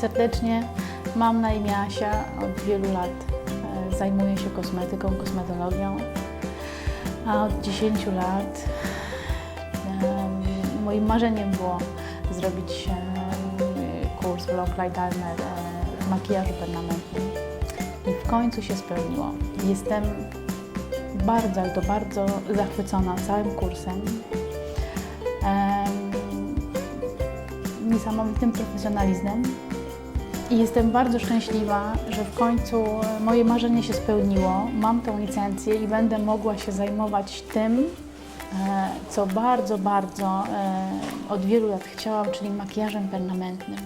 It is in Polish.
serdecznie. Mam na imię Asia. Od wielu lat e, zajmuję się kosmetyką, kosmetologią. A od 10 lat moim marzeniem było zrobić kurs w Long Eyeliner e, makijażu permanentnym. I w końcu się spełniło. Jestem bardzo, to bardzo zachwycona całym kursem. Em, niesamowitym profesjonalizmem. I jestem bardzo szczęśliwa, że w końcu e, moje marzenie się spełniło. Mam tą licencję i będę mogła się zajmować tym, e, co bardzo, bardzo e, od wielu lat chciałam, czyli makijażem permanentnym.